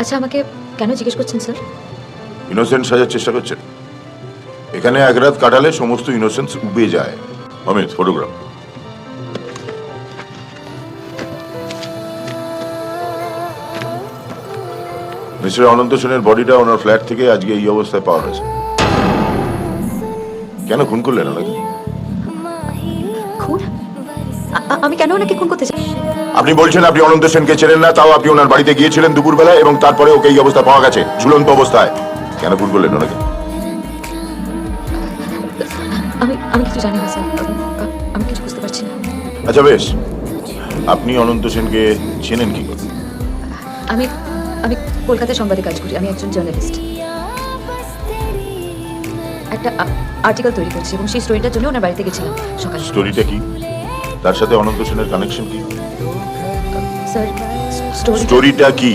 আচ্ছা আমাকে কেন জিজ্ঞেস করছেন স্যার? ইনোসেন্ট সাজার চেষ্টা করছেন। এখানে এক রাত কাটালে সমস্ত ইনোসেন্স উবে যায়। অমিত ফটোগ্রাফ মিস্টার অনন্ত সেনের বডিটা ওনার ফ্ল্যাট থেকে আজকে এই অবস্থায় পাওয়া হয়েছে কেন খুন করলেন ওনাকে? খুন? আমি কেন ওনাকে খুন করতে চাই? আপনি বলছেন আপনি অনন্ত সেনকে চেনেন না তাও আপনি ওনার বাড়িতে গিয়েছিলেন দুপুরবেলা এবং তারপরে ওকে এই অবস্থা পাওয়া গেছে ঝুলন্ত অবস্থায়। কেন খুন করলেন ওনাকে? আমি আমি কিছু জানি না স্যার। আমি কিছু বুঝতে পারছি না। আচ্ছা বেশ। আপনি অনন্ত সেনকে চেনেন কি করে? আমি আমি কলকাতায় সংবাদে কাজ করি। আমি একজন জার্নালিস্ট। একটা আর্টিকেল তৈরি করছি এবং সেই স্টোরিটার জন্য ওনার বাড়িতে গেছিলাম সকালে। স্টোরিটা কি? তার সাথে অনন্ত সেনের কানেকশন কি? স্যার স্টোরি স্টোরিটা কি?